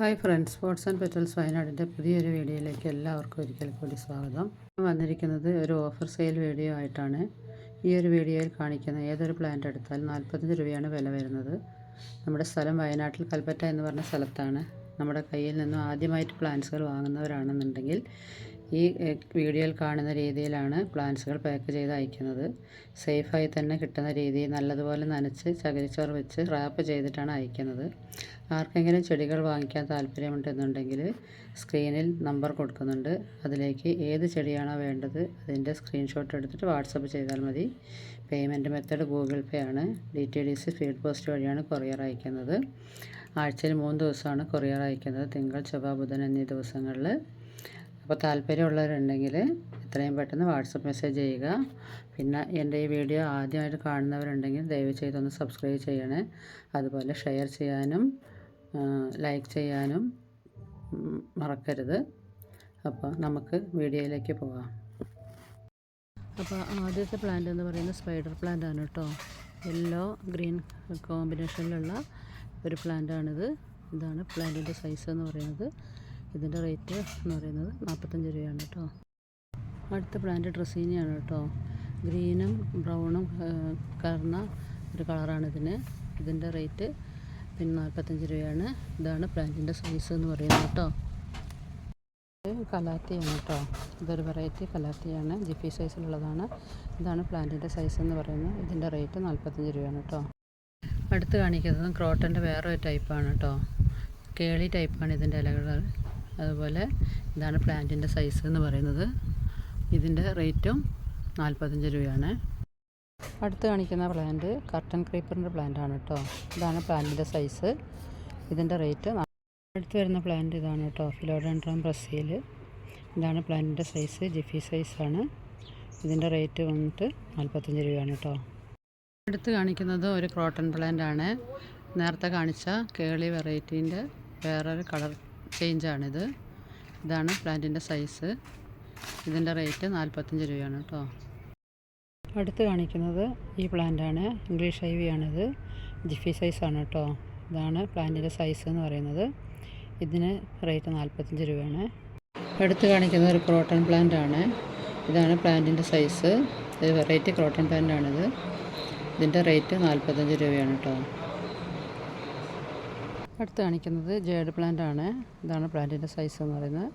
Hi friends sports and petals വയനാടിന്റെ പുതിയൊരു വീഡിയോയിലേക്ക് എല്ലാവർക്കും ഒരിക്കൽ കൂടി സ്വാഗതം. വന്നിരിക്കുന്നത് ഒരു ഓഫർ സെയിൽ വീഡിയോ ആയിട്ടാണ്. ഈ ഒരു വീഡിയോയിൽ കാണിക്കുന്ന ഏതൊരു പ്ലാന്റ് എടുത്താൽ നാൽപ്പത്തഞ്ച് രൂപയാണ് വില വരുന്നത്. നമ്മുടെ സ്ഥലം വയനാട്ടിൽ കൽപ്പറ്റ എന്ന് പറഞ്ഞ സ്ഥലത്താണ്. നമ്മുടെ കയ്യിൽ നിന്നും ആദ്യമായിട്ട് പ്ലാന്റ്സുകൾ വാങ്ങുന്നവരാണെന്നുണ്ടെങ്കിൽ ഈ വീഡിയോയിൽ കാണുന്ന രീതിയിലാണ് പ്ലാന്റ്സുകൾ പാക്ക് ചെയ്ത് അയക്കുന്നത്. സേഫായി തന്നെ കിട്ടുന്ന രീതിയിൽ നല്ലതുപോലെ നനച്ച് ചകിരിച്ചോറ് വെച്ച് റാപ്പ് ചെയ്തിട്ടാണ് അയക്കുന്നത്. ആർക്കെങ്കിലും ചെടികൾ വാങ്ങിക്കാൻ താല്പര്യമുണ്ടെന്നുണ്ടെങ്കിൽ സ്ക്രീനിൽ നമ്പർ കൊടുക്കുന്നുണ്ട്. അതിലേക്ക് ഏത് ചെടിയാണോ വേണ്ടത് അതിന്റെ സ്ക്രീൻഷോട്ട് എടുത്തിട്ട് വാട്സപ്പ് ചെയ്താൽ മതി. പേയ്മെന്റ് മെത്തേഡ് ഗൂഗിൾ പേ ആണ്. D T D C field post വഴിയാണ് കൊറിയർ അയക്കുന്നത്. ആഴ്ചയിൽ മൂന്ന് ദിവസമാണ് കൊറിയർ അയക്കുന്നത്. തിങ്കൾ ചൊവ്വ ബുധൻ എന്നീ ദിവസങ്ങളിൽ അപ്പോൾ താല്പര്യമുള്ളവരുണ്ടെങ്കിൽ എത്രയും പെട്ടെന്ന് വാട്സപ്പ് മെസ്സേജ് ചെയ്യുക. പിന്നെ എന്റെ ഈ വീഡിയോ ആദ്യമായിട്ട് കാണുന്നവരുണ്ടെങ്കിൽ ദയവ് ചെയ്തൊന്ന് സബ്സ്ക്രൈബ് ചെയ്യണേ. അതുപോലെ ഷെയർ ചെയ്യാനും ലൈക്ക് ചെയ്യാനും മറക്കരുത്. അപ്പോൾ നമുക്ക് വീഡിയോയിലേക്ക് പോകാം. അപ്പോൾ ആദ്യത്തെ പ്ലാന്റ് എന്ന് പറയുന്നത് സ്പൈഡർ പ്ലാന്റ് ആണ് കേട്ടോ. യെല്ലോ ഗ്രീൻ കോമ്പിനേഷനിലുള്ള ഒരു പ്ലാന്റാണിത് ഇതാണ് പ്ലാന്റിന്റെ സൈസ് എന്ന് പറയുന്നത്. ഇതിന്റെ റേറ്റ് എന്ന് പറയുന്നത് നാൽപ്പത്തഞ്ച് രൂപയാണ് കേട്ടോ. അടുത്ത ബ്രാൻഡ് ഡ്രസ്സീനിയാണ് കേട്ടോ. ഗ്രീനും ബ്രൗണും കലർന്ന ഒരു കളറാണ് ഇതിന്. ഇതിന്റെ റേറ്റ് പിന്നെ നാൽപ്പത്തഞ്ച് രൂപയാണ്. ഇതാണ് പ്ലാന്റിന്റെ സൈസ് എന്ന് പറയുന്നത് കേട്ടോ. കലാത്തിയാണ് കേട്ടോ. ഇതൊരു വെറൈറ്റി കലാത്തിയാണ്. ജിഫി സൈസിലുള്ളതാണ് ഇതാണ് പ്ലാന്റിന്റെ സൈസ് എന്ന് പറയുന്നത്. ഇതിന്റെ റേറ്റ് നാൽപ്പത്തഞ്ച് രൂപയാണ് കേട്ടോ. അടുത്ത് കാണിക്കുന്നത് ക്രോട്ടന്റെ വേറൊരു ടൈപ്പാണ് കേട്ടോ. കേളി ടൈപ്പാണ് ഇതിന്റെ ഇലകൾ അതുപോലെ ഇതാണ് പ്ലാന്റിന്റെ സൈസ് എന്ന് പറയുന്നത്. ഇതിന്റെ റേറ്റും നാൽപ്പത്തഞ്ച് രൂപയാണ്. അടുത്ത് കാണിക്കുന്ന പ്ലാന്റ് കർട്ടൻ ക്രീപ്പറിന്റെ പ്ലാന്റാണ് കേട്ടോ ഇതാണ് പ്ലാന്റിന്റെ സൈസ് ഇതിന്റെ റേറ്റ് അടുത്ത് വരുന്ന പ്ലാന്റ് ഇതാണ് കേട്ടോ ഫിലോഡൻഡ്രം ബ്രസീൽ ഇതാണ് പ്ലാന്റിന്റെ സൈസ് ജിഫി സൈസാണ് ഇതിന്റെ റേറ്റ് വന്നിട്ട് നാൽപ്പത്തഞ്ച് രൂപയാണ് കേട്ടോ അടുത്ത് കാണിക്കുന്നത് ഒരു ക്രോട്ടൺ പ്ലാന്റ് ആണ്. നേരത്തെ കാണിച്ച കേളി വെറൈറ്റീന്റെ വേറൊരു കളർ ചേഞ്ചാണിത് ഇതാണ് പ്ലാന്റിന്റെ സൈസ് ഇതിന്റെ റേറ്റ് നാൽപ്പത്തഞ്ച് രൂപയാണ് കേട്ടോ അടുത്ത് കാണിക്കുന്നത് ഈ പ്ലാന്റാണ്. ഇംഗ്ലീഷ് ഐവിയാണിത് ജിഫി സൈസാണ് കേട്ടോ ഇതാണ് പ്ലാന്റിന്റെ സൈസ് എന്ന് പറയുന്നത്. ഇതിന് റേറ്റ് നാൽപ്പത്തഞ്ച് രൂപയാണ്. അടുത്ത് കാണിക്കുന്നത് ഒരു ക്രോട്ടൺ പ്ലാന്റ് ആണ്. ഇതാണ് പ്ലാന്റിന്റെ സൈസ് ഇത് വെറൈറ്റി ക്രോട്ടൺ പ്ലാന്റ് ആണിത്. ഇതിന്റെ റേറ്റ് നാൽപ്പത്തഞ്ച് രൂപയാണ് കേട്ടോ അടുത്ത് കാണിക്കുന്നത് ജേഡ് പ്ലാന്റ് ആണ്. ഇതാണ് പ്ലാന്റിന്റെ സൈസ് എന്ന് പറയുന്നത്.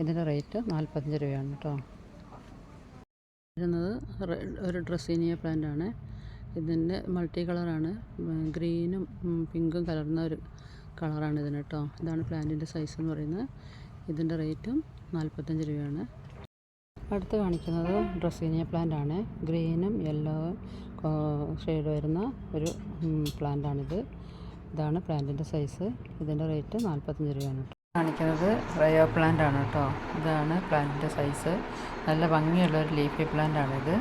ഇതിന്റെ റേറ്റ് നാൽപ്പത്തഞ്ച് രൂപയാണ് കേട്ടോ. വരുന്നത് ഒരു ഡ്രസ്സീനിയ പ്ലാന്റ് ആണ്. ഇതിന്റെ മൾട്ടി കളറാണ് ഗ്രീനും പിങ്കും കലർന്ന ഒരു കളറാണ് ഇതിന് കേട്ടോ. ഇതാണ് പ്ലാന്റിന്റെ സൈസ് എന്ന് പറയുന്നത്. ഇതിന്റെ റേറ്റും നാൽപ്പത്തഞ്ച് രൂപയാണ്. അടുത്ത് കാണിക്കുന്നത് ഡ്രസ്സീനിയ പ്ലാന്റ് ആണ്. ഗ്രീനും യെല്ലോ ഷെയ്ഡ് വരുന്ന ഒരു പ്ലാന്റാണിത് ഇതാണ് പ്ലാന്റിന്റെ സൈസ്. ഇതിന്റെ റേറ്റ് നാൽപ്പത്തഞ്ച് രൂപയാണ് കാണിക്കുന്നത് റയോ പ്ലാന്റ് ആണ് കേട്ടോ. ഇതാണ് പ്ലാന്റിന്റെ സൈസ്. നല്ല ഭംഗിയുള്ള ഒരു ലീഫി പ്ലാന്റ് ആണിത്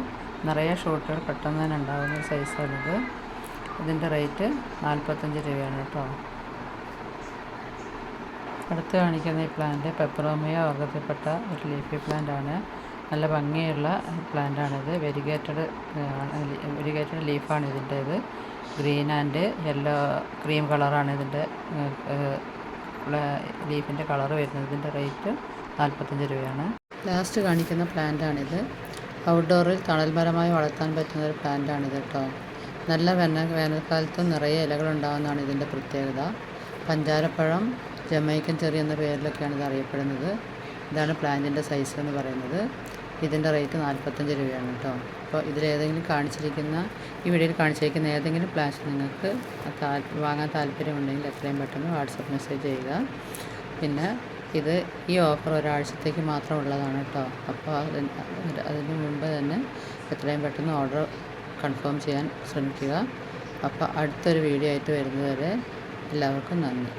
നിറയെ ഷൂട്ടുകൾ പെട്ടെന്ന് തന്നെ ഉണ്ടാകുന്ന സൈസാണിത് ഇതിന്റെ റേറ്റ് നാൽപ്പത്തഞ്ച് രൂപയാണ് കേട്ടോ. അടുത്ത് കാണിക്കുന്ന ഈ പ്ലാന്റ് പെപ്പറോമിയ വർഗത്തിൽപ്പെട്ട ഒരു ലീഫി പ്ലാന്റ് ആണ്. നല്ല ഭംഗിയുള്ള പ്ലാന്റാണിത് വെരിഗേറ്റഡ് വെരിഗേറ്റഡ് ലീഫാണ് ഇതിന്റേത്. ഗ്രീൻ ആൻഡ് യെല്ലോ ക്രീം കളറാണ് ഇതിന്റെ ലീഫിന്റെ കളർ വരുന്നത്. ഇതിന്റെ റേറ്റ് നാൽപ്പത്തഞ്ച് രൂപയാണ്. ലാസ്റ്റ് കാണിക്കുന്ന പ്ലാന്റാണിത്. ഔട്ട്ഡോറിൽ തണൽമരമായി വളർത്താൻ പറ്റുന്ന ഒരു പ്ലാന്റാണിത് കേട്ടോ. നല്ല വേനൽ വേനൽക്കാലത്ത് നിറയെ ഇലകൾ ഉണ്ടാകുന്നതാണ് ഇതിന്റെ പ്രത്യേകത. പഞ്ചാരപ്പഴം ജമൈക്കൻ ചെറി എന്ന പേരിലൊക്കെയാണ് ഇത് അറിയപ്പെടുന്നത്. ഇതാണ് പ്ലാന്റിന്റെ സൈസ് എന്ന് പറയുന്നത്. ഇതിന്റെ റേറ്റ് നാൽപ്പത്തഞ്ച് രൂപയാണ് കേട്ടോ. അപ്പോൾ ഇതിലേതെങ്കിലും കാണിച്ചിരിക്കുന്ന ഈ വീഡിയോയിൽ കാണിച്ചിരിക്കുന്ന ഏതെങ്കിലും പ്ലാൻസ് നിങ്ങൾക്ക് വാങ്ങാൻ താല്പര്യമുണ്ടെങ്കിൽ എത്രയും പെട്ടെന്ന് വാട്സപ്പ് മെസ്സേജ് ചെയ്യുക. പിന്നെ ഇത് ഈ ഓഫർ ഒരാഴ്ചത്തേക്ക് മാത്രം ഉള്ളതാണ് കേട്ടോ. അപ്പോൾ അതിന് മുമ്പ് തന്നെ എത്രയും പെട്ടെന്ന് ഓർഡർ കൺഫേം ചെയ്യാൻ ശ്രമിക്കുക. അപ്പോൾ അടുത്തൊരു വീഡിയോ ആയിട്ട് വരുന്നതുവരെ എല്ലാവർക്കും നന്ദി.